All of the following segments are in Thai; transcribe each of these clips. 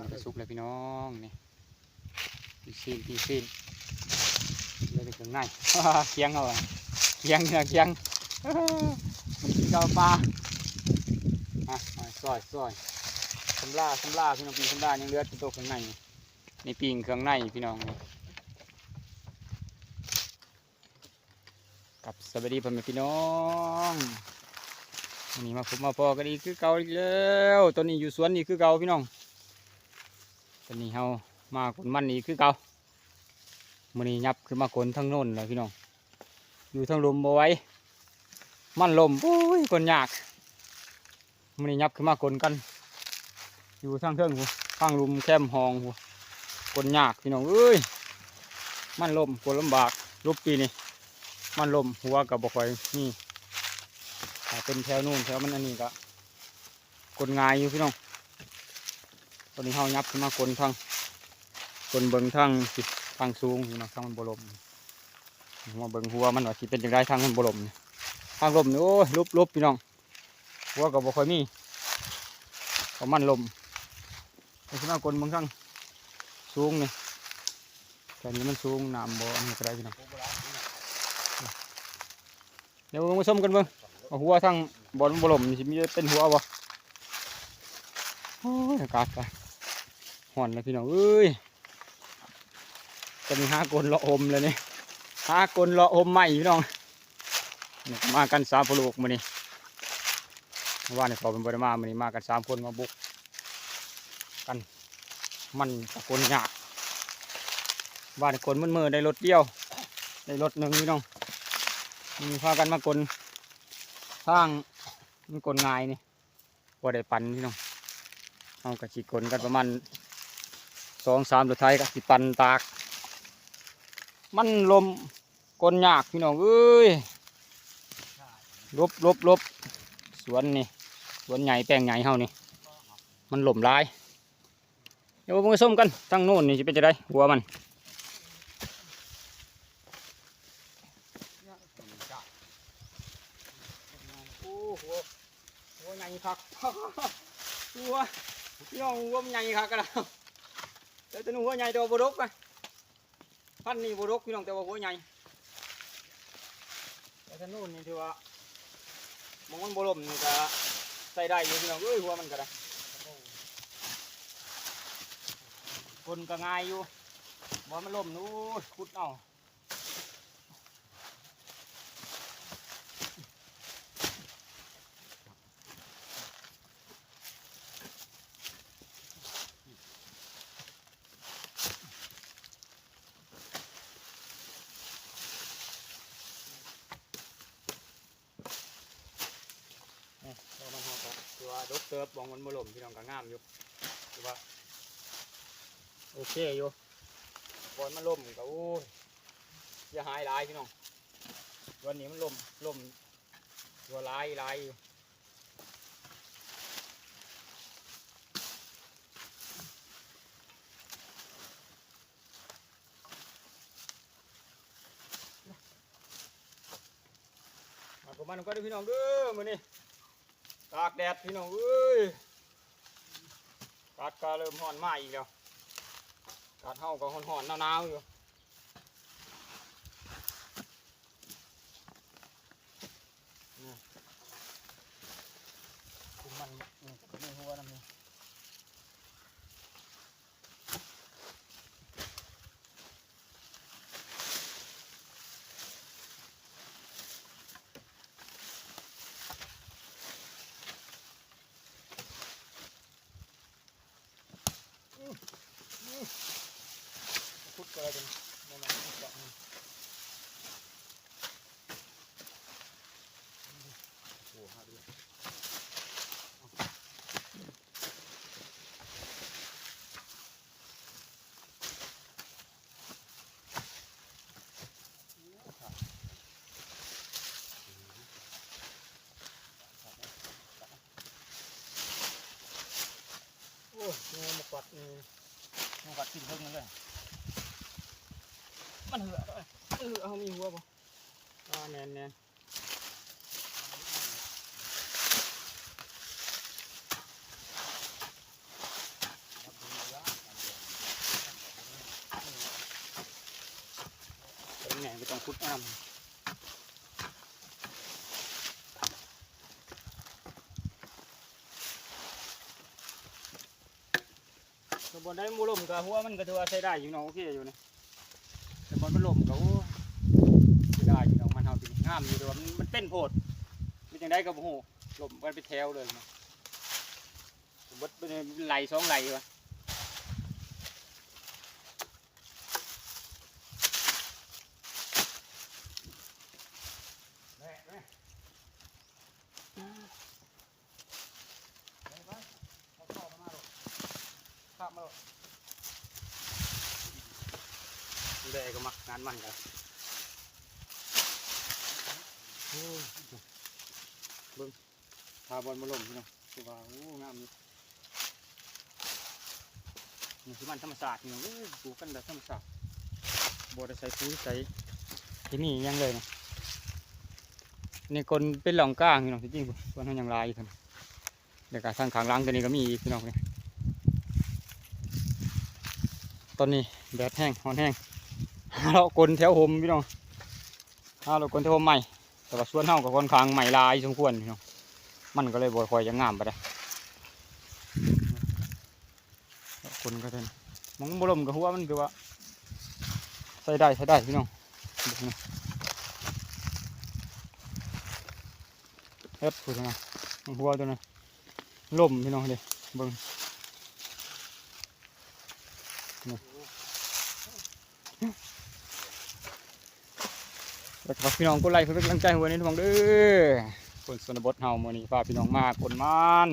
ต้นกระสุกเลยพี่น้องนี่ปีซีนปีซีนเลยถึงในเคียงเอาเคียงเนื้อเคียงมันกินข้าวปลาอะซอยซอยสำลาสำลาพี่น้องปีสำลายังเลือดตัวข้างในนี่ในปีงเครื่องในพี่น้องกับสวัสดีพ่อแม่พี่น้องนนี้มาผมมาพอกันอีกคือเก่าอีกแล้วตอนนี้อยู่สวนนี่คือเก่าพี่น้อง ตอนนี้เฮามาคนมันนี่คือเก่ามันนี้ยับขึ้นมาคนทั้งโน้นเลยพี่น้อง อยู่ทั้งลมบ่ไว้มันลมโอ้ยคนยากมันนี่ยับขึ้นมาคนกัน อยู่ทางเทิงหูข้างลุมแคมหองหูคนยากพี่น้องเอ้ยมันลมคนลำบากรูปปีนี่มันลมหัวกับบกไฟนี่เป็นแถวนู่นแถวมันอันนี้ก็คนงายอยู่พี่น้อง ตอนนี้เฮายับขึ้นมาคนทางคนเบิงทางทางสูงพี่น้องทางมันบลมมาเบิงหัวมันว่าสิเป็นจังไดทางมันบลมทางลมนี่โอ้ยลุบลบพี่น้องหัวกับบ่ค่อยมีเพราะมันลมไอ้ที่มากลบางครั้งสูงนี่แต่นี้มันสูงน้ำบ่อันนี้ก็ได้พี่น้องเดี๋ยวมาชมกันเบิ่งหัวทางบอลบลมสิมีเป็นหัวบ่โอ้ยอากาศก็ ห่อนเลยพี่น้องเอ้ยจะมีห้ากลละอมเลยนี่ห้ากลละอมใหม่พี่น้องมากันสามพลูกมือนี้เมื่านนี่พอเป็นบริมามือนี้มากันสามคนมาบุก กันมันตะโกนยากบ้านคนมืดมือได้รถเดียวได้รถหนึ่งพี่น้องมีพากันมากลทางมันกลง่ายนี่พอได้ปันพี่น้องเอากระชีกลกันประมาณ สองสามรถไทยกระชีปันตาก มันลมกลยากพี่น้องเอ้ยลบลบลบสวนนี่สวนใหญ่แปลงใหญ่เฮานี่ มันหล่มลาย เดี๋ยวมาส้มกันทั้งโน่นนี่จะเป็นจะได้หัวมันหัวใหญ่คักหัวพี่องหัวใหญ่คักกันแล้ว แต่ตัวนู้นหัวใหญ่ตัวบดกอะพันนี่บดกพี่น้องแต่ว่าหัวใหญ่แต่ตัวนู้นนี่ถือว่ามองมันบลมนี่ก็ใส่ได้อยู่พี่น้องเอ้ยหัวมันก็ได้คนก็ง่ายอยู่บ่มันล่มนู้นขุดเอาเนี่ยเรามันหอกคือว่า ดกเติบมองมันบลมพี่น้องก็งามอยู่คือว่าโอเคอยู่บอลมันล่มก็โอ้ยเสียหายหลายพี่น้องวันนี้มันล่มล่มตัวลายลายอยู่มาประมาณนั้นก็ได้พี่น้องเด้อมื้อนี้ ตากแดดพี่น้องเอ้ยกาดก็เริ่มห่อนมาอีกแล้วอากาดเฮาก็ห่อนๆหนาวๆอยู่นี่คุมมันนี่ก็มีหัวน้ำนี่ พุดก็ได้เป็นมันมันพุดก็มั โอ้ยงูมากวัดงูกัดกินเพิ่งเลย มันเหือนเหลือเขามีหัวปะอแนนแนนเป็นไงไม่ต้องคุดอ้าม บนได้มูลมกับหัวมันก็ถือว่าใช้ได้อยู่เนาะโอเคอยู่นะแต่บนมันลมก็โอ้ใช้ได้อยู่เนาะมันเฮาสิงามอยู่แต่ว่ามันมันเป็นโพดมันจังได้ก็บ่ฮู้ลมกันไปแถวเลยนะบดเป็นไหลสองไหลวะ ดูได้ก็มักงานมันกันโอ้ยเบิ่งพาบอลมาลมพี่น้องคือว่าโอ้งามนี่นี่คือมันธรรมศาสตร์พี่น้องเอ้ยปลูกกันแบบธรรมศาสตร์บ่ได้ใส่ปุ๋ยใส่ที่นี่ยังเลยนะนี่คนเป็นหลองก้างพี่น้องที่จริงๆคนเขายังลายอยู่ครับเดี๋ยวการสร้างขางหล้างตัวนี้ก็มีอีกพี่น้องนี่ตอนนี้แดดแห้งร้อนแห้งหาเรากลนแถวโฮมพี่น้องหาเรากลนแถวโฮมใหม่แต่ว่าสวนเฮากับคนคางใหม่ลายสมควรพี่น้องมันก็เลยบ่คอยจะงามไปได้คนก็เท่นมองบ่ลมกับหัวมันคือว่าใส่ได้ใส่ได้พี่น้องเบิ่งนะเฮ็ดพูดนะหัวตัวนั้นลมพี่น้องเด้เบิ่ง แล้วก็ฝากพี่น้องกดไลค์เพื่อเป็นกำลังใจห้วันนี้ทุกคนเด้อคนสนบทเฮามื้อนี้ฝากพี่น้องมากดมัน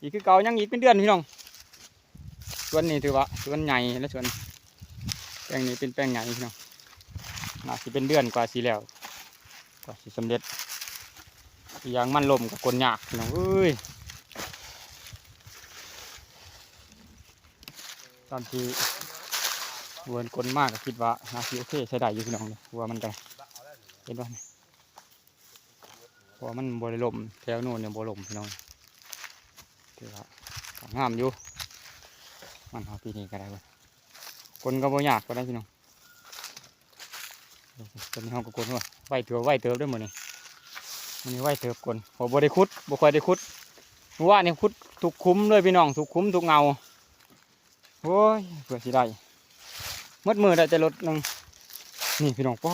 อีกคือเก่ายังอีกเป็นเดือนพี่น้องสวนนี้ถือว่าสวนใหญ่และสวนแปลงนี้เป็นแปลงใหญ่พี่น้องน่าสิเป็นเดือนกว่าสิแล้วกว่าสิสำเร็จอย่างมันลมกับกลยากพี่น้องเอ้ยตอนที่เวิร์นกลมากก็คิดว่านาทีโอเคใช้ได้อยู่พี่น้องเลยว่ามันกัน เห็นว่าเพราะว่ามันบริลมแถวนู้นเนี่ยบริลมพี่น้องถือว่าก็งามอยู่ มันเอาปีนี้ก็ได้เว้ยกลก็บ่ยากก็ได้พี่น้องตอนนี้ห้องก็กลว่าไหวเถือไหวเติบด้วยหมดนี่มันนี้ไหวเติบกลพอบได้คุดบ่ค่อยได้คุดเมื่อว่านี่คุดทุกคุ้มเลยพี่น้องทุกคุ้มทุกเงาโอ้ยเพื่อสิได้มัดมือได้แต่รถนึงนี่พี่น้องป้อ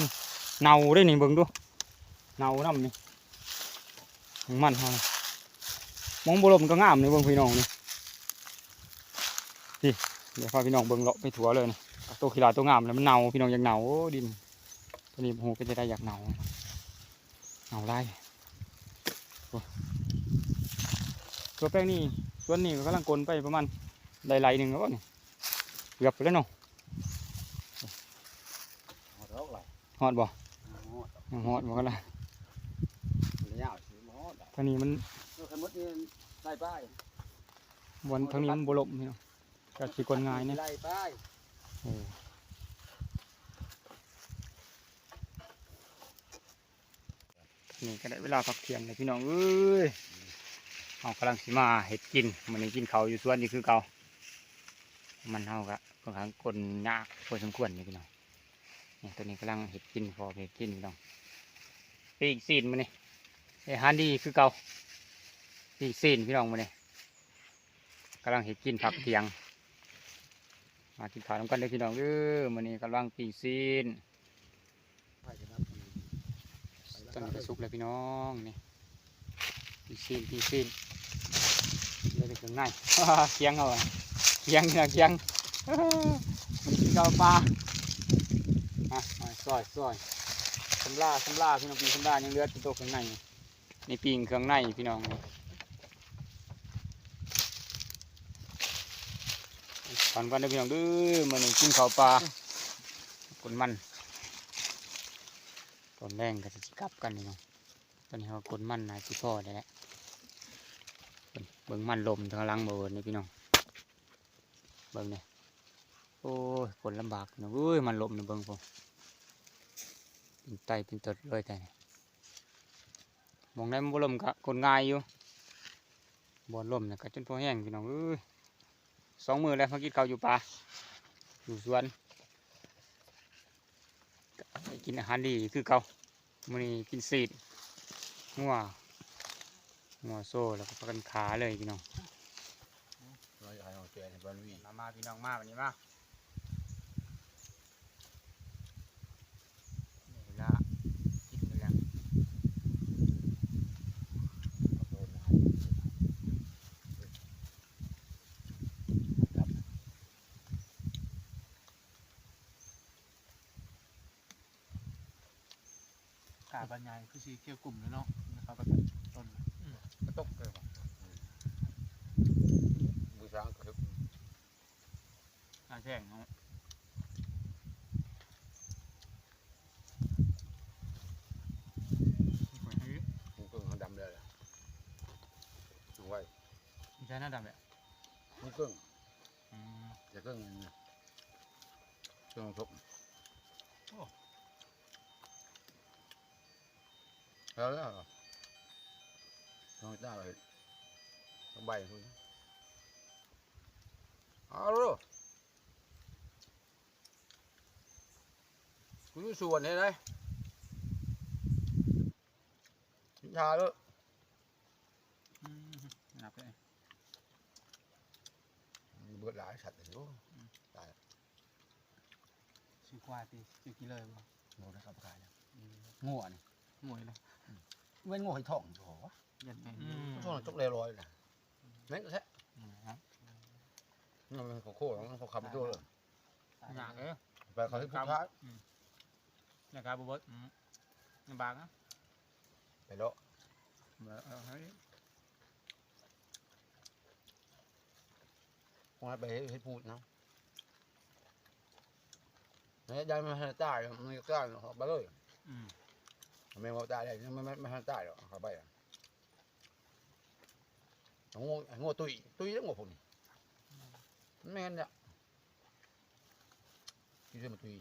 น เน่าได้นี่เบิ่งดูเน่าน้ำนี่ของมันเฮามองบลมก็งามนี่เบิ่งพี่น้องนี่พี่เดี๋ยวพาพี่น้องเบิ่งเลาะไปถั่วเลยนี่ตัวขีลาตัวงามแล้วมันเน่าพี่น้องอยากเน่าดินตัวนี้โอ้โหก็จะได้อยากเน่าเน่าได้ตัวแป้งนี่ส่วนนี้ก็กำลังกลนไปประมาณไหลๆหนึ่งแล้วนี่เกือบไปแล้วเนาะหอดอ กไหลฮอดบ่หอดยังฮอดบ่กันล่ะระยะสีหอดทางนี้มันเมื่อขมุดนี่ไล่ป้ายบนทางนี้มันบ่ลมพี่น้องก็สิกลง่ายเนี่ยไล่ป้ายเออนี่ก็ได้เวลาพักเที่ยงเลยพี่น้องเอ้ยเอากำลังสิมาเห็ดกินมันนี้กินเขาวอยู่สวนนี่คือเก่ามันเฮากะค่อนข้างกลยากพอสมควรนี่พี่น้องนี่ ตัวนี้กำลังเห็ดกินพอเห็ดกินพี่น้องปีกซีนมันนี่ไอ้ฮันดีคือเก่าปีกซีนพี่น้องมันนี่กำลังเห็ดกินผักเทียง มากินข้าวน้ำกันเลยพี่น้องเด้อมันนี้กำลังปีกซีนตอนนี้ก็สุกแล้วพี่น้องนี่ปีกซีนปีกซีนเลยถึงง่ายเคียงเอาเคียงเนี่ยเคียงมันกินข้าวปลา ซอยซอยสำลาสำลาพี่น้องปีสำลายังเลือดตัวข้างในนี่นี่ปีงเครื่องในพี่น้องนี่ตอนกันเด้อพี่น้องเด้อมันกินข้าวปลาคนมันตอนแรงก็จะสิกลับกันพี่น้องตอนนี้เขาคนมันนะที่พ่อได้แล้วเบิ่งเบิ่งมันลมทางหลังเบิ่งนี่พี่น้องเบิ่งเนี่ยโอ้ยคนลำบากนะเว้ยมันลมนะเบิ่งผม เป็นไตเป็นตดเลยแต่นี่มองได้มันบ่ลมก็คนง่ายอยู่บ่ลมเนี่ยก็จนพอแห้งพี่น้องเอ้ยสองมือแล้วมากินข้าวอยู่ป่าอยู่สวนให้กินอาหารดีคือเก่ามื้อนี้กินซีดงัวงัวโซ่แล้วก็พากันขาเลยพี่น้องเราอยากให้เอาแกในบ้านวีมามาพี่น้องมาวันนี้มาเวลากินกันแล้ว โดนนะครับครับ กาบรรยายคือสีเกี่ยวกลุ่มเลยเนาะนะครับแบบต้น กระตกเแล้วแล้วเหรอน้องจ้าเลยต้องใบคุณเอาลูกกูอยู่วนนี่เลยกินชาลูกหนับเลยเบิดหลายสัตว์เลยโอ้สีควายตีสีกี่เลยบ่โง่นะครับขายเนี่ยง่นี่ หมวยเลยเว้นโง่ให้ท่องโหยันแม่อืมท่องจกเลยลอยนะแม่งก็แท้ครับนี่มันเขาโค้งมันเขาขับไปตัวเลยหนักเลยไปเขาที่พุทธะนะครับบุบดอืมลำบากนะไปแล้วเออเฮ้ยคงให้ไปให้พูดนะเนี่ยยายไม่ให้ตายมันก็กล้าเขาไปเลยอืม ไม่มาตายได้ไม่ไม่ไม่ให้ตายหรอกเขาไปอะโง่โง่ตุยตุยแล้วโง่ผมไม่งั้นเนี่ยที่จะมาตุย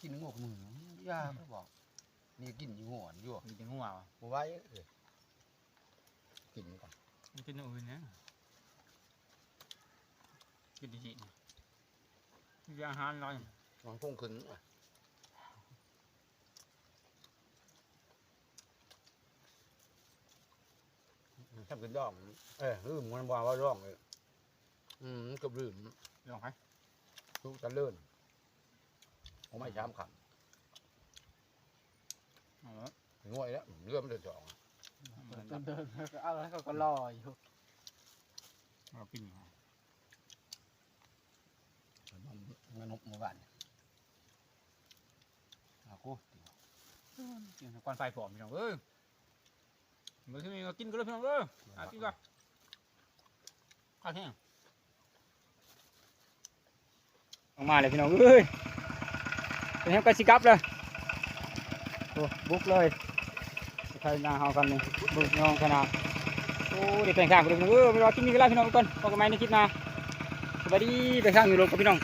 กินโง่กับมือยาไม่บอกนี่กินอยู่โง่อยู่มีแต่งัวว่ะบ่ไว้เลยกินก่อนมันกินอย่างอื่นนะกินดีๆ นี่มีอาหารน้อยมันคงขึ้นอะทำกินดอง เอ้ยลืมมันว่าว่าร้องเลยอืมกับลืมลองให้ทุกตะเลื่อนผมไม่ช้ำขับเอาละง่วยแล้วเลื่อมเดือนสองเหมือนเดิกันนเดินก็เอาแล้วเขาก็รออยู่เรากินอยู่ มันนกหมู่บ้านอากูกินควันไฟผอมพี่น้องเอ้ยมันคือมีก็กินกันเลยพี่น้องเอ้ยอากินก่อนข้าวแห้งออกมาเลยพี่น้องเอ้ยเป็นแห้งกระชิกลับเลยโอ้บุกเลยใครนาเฮากันนี่บุกน้องขนาดโอ้เดี๋ยวไปข้างกันเลยพี่น้องเอ้ยไปรอกินนี่กันแล้วพี่น้องทุกคนพบกันใหม่ในคลิปหน้าสวัสดีไปข้างอยู่รถกับพี่น้อง